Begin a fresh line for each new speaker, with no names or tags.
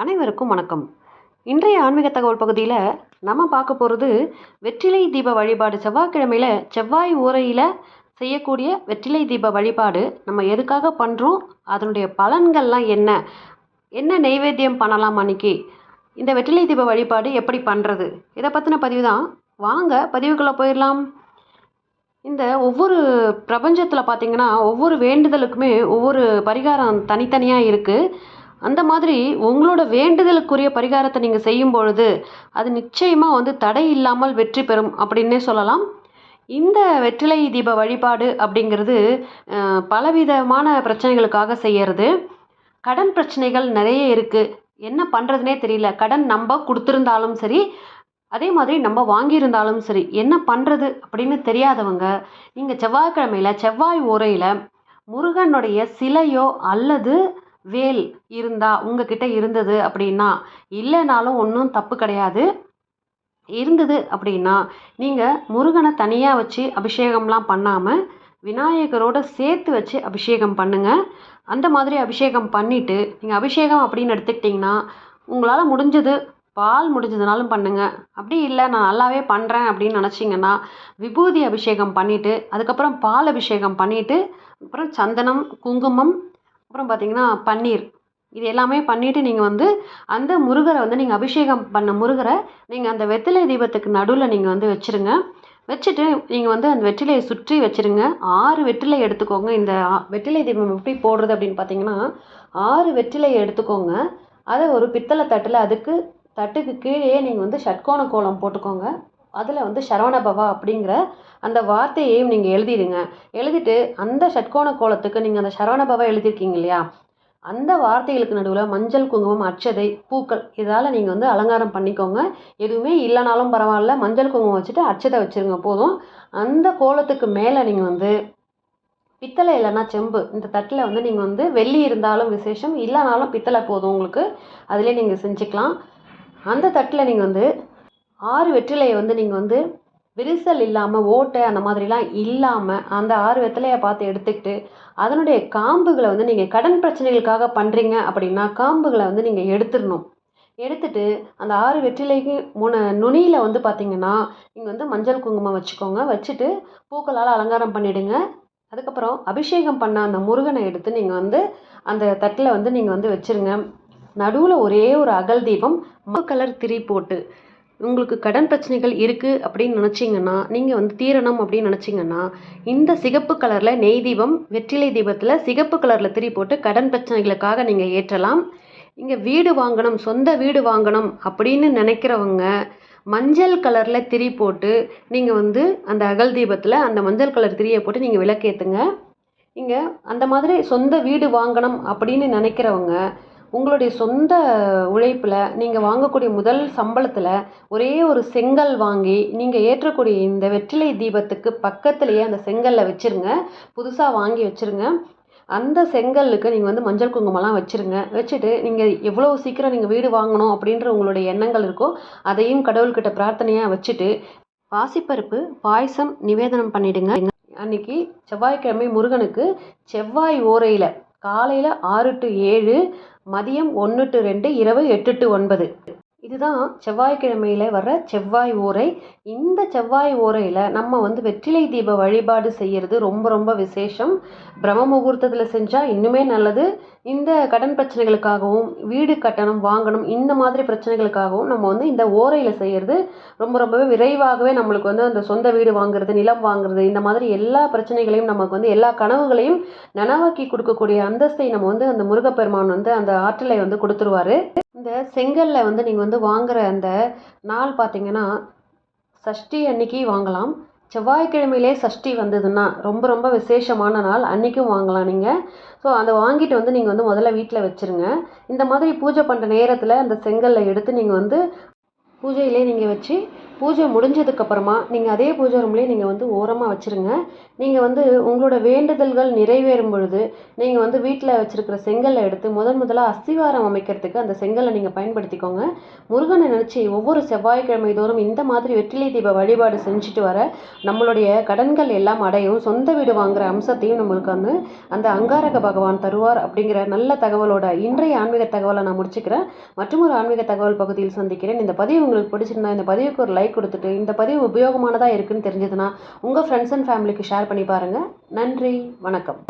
அனைவருக்கும் வணக்கம். இன்றைய ஆன்மீக தகவல் பகுதியில் நம்ம பார்க்க போகிறது வெற்றிலை தீப வழிபாடு. செவ்வாய்க்கிழமையில் செவ்வாய் ஊரையில் செய்யக்கூடிய வெற்றிலை தீப வழிபாடு நம்ம எதுக்காக பண்ணுறோம் அதனுடைய பலன்கள்லாம் என்ன? என்ன நெய்வேத்தியம் பண்ணலாம் அன்னைக்கு? இந்த வெற்றிலை தீப வழிபாடு எப்படி பண்ணுறது இதை பற்றின பதிவு தான். வாங்க பதிவுக்குள்ளே போயிடலாம். இந்த ஒவ்வொரு பிரபஞ்சத்தில் பார்த்திங்கன்னா ஒவ்வொரு வேண்டுதலுக்குமே ஒவ்வொரு பரிகாரம் தனித்தனியாக இருக்குது அந்த மாதிரி உங்களோட வேண்டுதலுக்குரிய பரிகாரத்தை நீங்கள் செய்யும் பொழுது அது நிச்சயமாக வந்து தடை இல்லாமல் வெற்றி பெறும் அப்படின்னே சொல்லலாம். இந்த வெற்றிலை தீப வழிபாடு அப்படிங்கிறது பலவிதமான பிரச்சனைகளுக்காக செய்யறது. கடன் பிரச்சனைகள் நிறைய இருக்குது என்ன பண்ணுறதுனே தெரியல. கடன் நம்ம கொடுத்துருந்தாலும் சரி அதே மாதிரி நம்ம வாங்கியிருந்தாலும் சரி என்ன பண்ணுறது அப்படின்னு தெரியாதவங்க நீங்கள் செவ்வாய்க்கிழமையில் செவ்வாய் உரையில் முருகனுடைய சிலையோ அல்லது வேல் இருந்தா உங்ககிட்ட இருந்தது அப்படின்னா இல்லைனாலும் ஒன்றும் தப்பு கிடையாது. இருந்தது அப்படின்னா நீங்கள் முருகனை தனியாக வச்சு அபிஷேகம்லாம் பண்ணாமல் விநாயகரோட சேர்த்து வச்சு அபிஷேகம் பண்ணுங்கள் அந்த மாதிரி அபிஷேகம் பண்ணிவிட்டு நீங்கள் அபிஷேகம் அப்படின்னு எடுத்துக்கிட்டிங்கன்னா உங்களால் முடிஞ்சது பால் முடிஞ்சதுனாலும் பண்ணுங்கள் அப்படி இல்லை நான் நல்லாவே பண்ணுறேன் அப்படின்னு நினச்சிங்கன்னா விபூதி அபிஷேகம் பண்ணிவிட்டு அதுக்கப்புறம் பால் அபிஷேகம் பண்ணிவிட்டு அப்புறம் சந்தனம் குங்குமம் அப்புறம் பார்த்தீங்கன்னா பன்னீர். இது எல்லாமே பண்ணிவிட்டு நீங்கள் வந்து அந்த முருகரை வந்து நீங்கள் அபிஷேகம் பண்ண முருகரை நீங்கள் அந்த வெற்றிலை தீபத்துக்கு நடுவில் நீங்கள் வந்து வச்சுருங்க. வச்சுட்டு நீங்கள் வந்து அந்த வெற்றிலையை சுற்றி வச்சுருங்க. ஆறு வெற்றிலை எடுத்துக்கோங்க. இந்த வெற்றிலை தீபம் எப்படி போடுறது அப்படின்னு பார்த்தீங்கன்னா ஆறு வெற்றிலையை எடுத்துக்கோங்க. அதை ஒரு பித்தளை தட்டில் அதுக்கு தட்டுக்கு கீழேயே நீங்கள் வந்து ஷட்கோண கோலம் போட்டுக்கோங்க. அதில் வந்து சரவணபவா அப்படிங்கிற அந்த வார்த்தையையும் நீங்கள் எழுதிடுங்க. எழுதிட்டு அந்த ஷட்கோண கோலத்துக்கு நீங்கள் அந்த சரவணபவா எழுதியிருக்கீங்க இல்லையா? அந்த வார்த்தைகளுக்கு நடுவில் மஞ்சள் குங்குமம் அச்சதை பூக்கள் இதால் நீங்கள் வந்து அலங்காரம் பண்ணிக்கோங்க. எதுவுமே இல்லைனாலும் பரவாயில்ல. மஞ்சள் குங்குமம் வச்சுட்டு அச்சதை வச்சுருங்க போதும். அந்த கோலத்துக்கு மேலே நீங்கள் வந்து பித்தளை இல்லைன்னா செம்பு இந்த தட்டில் வந்து நீங்கள் வந்து வெள்ளி இருந்தாலும் விசேஷம் இல்லைனாலும் பித்தளை போதும் உங்களுக்கு. அதிலே நீங்கள் செஞ்சுக்கலாம். அந்த தட்டில் நீங்கள் வந்து ஆறு வெற்றிலையை வந்து நீங்கள் வந்து விரிசல் இல்லாமல் ஓட்டை அந்த மாதிரிலாம் இல்லாமல் அந்த ஆறு வெற்றிலையை பார்த்து எடுத்துக்கிட்டு அதனுடைய காம்புகளை வந்து நீங்கள் கடன் பிரச்சனைகளுக்காக பண்ணுறீங்க அப்படின்னா காம்புகளை வந்து நீங்கள் எடுத்துடணும். எடுத்துட்டு அந்த ஆறு வெற்றிலைக்கு மூணு நுனியில் வந்து பார்த்தீங்கன்னா நீங்கள் வந்து மஞ்சள் குங்குமம் வச்சுக்கோங்க. வச்சுட்டு பூக்களால் அலங்காரம் பண்ணிவிடுங்க அதுக்கப்புறம் அபிஷேகம் பண்ண அந்த முருகனை எடுத்து நீங்கள் வந்து அந்த தட்டில் வந்து நீங்கள் வந்து வச்சுருங்க. நடுவில் ஒரே ஒரு அகல் தீபம் ம கலர் திரி போட்டு. உங்களுக்கு கடன் பிரச்சனைகள் இருக்குது அப்படின்னு நினச்சிங்கன்னா நீங்கள் வந்து தீரணும் அப்படின்னு நினச்சிங்கன்னா இந்த சிகப்பு கலரில் நெய் தீபம் வெற்றிலை தீபத்தில் சிகப்பு கலரில் திரி போட்டு கடன் பிரச்சனைகளுக்காக நீங்கள் ஏற்றலாம். இங்கே வீடு வாங்கணும் சொந்த வீடு வாங்கணும் அப்படின்னு நினைக்கிறவங்க மஞ்சள் கலரில் திரி போட்டு நீங்கள் வந்து அந்த அகல் தீபத்தில் அந்த மஞ்சள் கலர் திரியை போட்டு நீங்கள் விளக்கேற்றுங்க இங்கே அந்த மாதிரி சொந்த வீடு வாங்கணும் அப்படின்னு நினைக்கிறவங்க உங்களுடைய சொந்த உழைப்பில் நீங்கள் வாங்கக்கூடிய முதல் சம்பளத்தில் ஒரே ஒரு செங்கல் வாங்கி நீங்கள் ஏற்றக்கூடிய இந்த வெற்றிலை தீபத்துக்கு பக்கத்துலேயே அந்த செங்கல்லை வச்சுருங்க. புதுசாக வாங்கி வச்சுருங்க. அந்த செங்கல்லுக்கு நீங்கள் வந்து மஞ்சள் குங்குமம்லாம் வச்சுருங்க. வச்சுட்டு நீங்கள் எவ்வளோ சீக்கிரம் நீங்கள் வீடு வாங்கணும் அப்படின்ற உங்களுடைய எண்ணங்கள் இருக்கோ அதையும் கடவுள்கிட்ட பிரார்த்தனையாக வச்சுட்டு பாசிப்பருப்பு பாயசம் நிவேதனம் பண்ணிவிடுங்க அன்னைக்கு செவ்வாய்க்கிழமை முருகனுக்கு செவ்வாய் ஓரையில் காலையில் ஆறு டு ஏழு மதியம் ஒன்று டு ரெண்டு இரவு எட்டு டு ஒன்பது. இதுதான் செவ்வாய்க்கிழமையில் வர செவ்வாய் ஓரை. இந்த செவ்வாய் ஓரையில் நம்ம வந்து வெற்றிலை தீப வழிபாடு செய்கிறது ரொம்ப ரொம்ப விசேஷம். பிரம்ம முகூர்த்தத்தில் செஞ்சால் இன்னுமே நல்லது. இந்த கடன் பிரச்சனைகளுக்காகவும் வீடு கட்டணம் வாங்கணும் இந்த மாதிரி பிரச்சனைகளுக்காகவும் நம்ம வந்து இந்த ஓரையில் செய்கிறது ரொம்ப ரொம்பவே விரைவாகவே நம்மளுக்கு வந்து அந்த சொந்த வீடு வாங்குறது நிலம் வாங்குறது இந்த மாதிரி எல்லா பிரச்சனைகளையும் நமக்கு வந்து எல்லா கனவுகளையும் நனவாக்கி கொடுக்கக்கூடிய அந்தஸ்தை நம்ம வந்து அந்த முருகப்பெருமான் வந்து அந்த ஆற்றலை வந்து கொடுத்துருவாரு. இந்த செங்கல்ல வந்து நீங்கள் வந்து வாங்குகிற அந்த நாள் பார்த்தீங்கன்னா சஷ்டி அன்னைக்கு வாங்கலாம். செவ்வாய்க்கிழமையிலே சஷ்டி வந்ததுன்னா ரொம்ப ரொம்ப விசேஷமான நாள். அன்றைக்கும் வாங்கலாம் நீங்கள் ஸோ அதை வாங்கிட்டு வந்து நீங்கள் வந்து முதல்ல வீட்டில் வச்சுருங்க. இந்த மாதிரி பூஜை பண்ணுற நேரத்தில் அந்த செங்கல்லை எடுத்து நீங்கள் வந்து பூஜையிலே நீங்கள் வச்சு பூஜை முடிஞ்சதுக்கப்புறமா நீங்கள் அதே பூஜை ரூம்லேயே நீங்கள் வந்து ஓரமாக வச்சுருங்க. நீங்கள் வந்து உங்களோட வேண்டுதல்கள் நிறைவேறும் பொழுது நீங்கள் வந்து வீட்டில் வச்சுருக்கிற செங்கல்லை எடுத்து முதன் முதலாக அஸ்திவாரம் அமைக்கிறதுக்கு அந்த செங்கலை நீங்கள் பயன்படுத்திக்கோங்க. முருகனை நினச்சி ஒவ்வொரு செவ்வாய்க்கிழமை தோறும் இந்த மாதிரி வெற்றிலை தீப வழிபாடு செஞ்சுட்டு வர நம்மளுடைய கடன்கள் எல்லாம் அடையும். சொந்த வீடு வாங்குகிற அம்சத்தையும் நம்மளுக்கு வந்து அந்த அங்காரக பகவான் தருவார் அப்படிங்கிற நல்ல தகவலோட இன்றைய ஆன்மீக தகவலை நான் முடிச்சுக்கிறேன். மற்றும் ஒரு ஆன்மீக தகவல் பகுதியில் சந்திக்கிறேன். இந்த பதிவு உங்களுக்கு பிடிச்சிருந்தா இந்த பதிவுக்கு ஒரு லைக் கொடுத்துட்டு இந்த பதிவு உபயோகமானதாக இருக்குன்னு தெரிஞ்சதுன்னா உங்கள் ஃப்ரெண்ட்ஸ் அண்ட் ஃபேமிலிக்கு ஷேர் பண்ணி பாருங்கள் நன்றி வணக்கம்.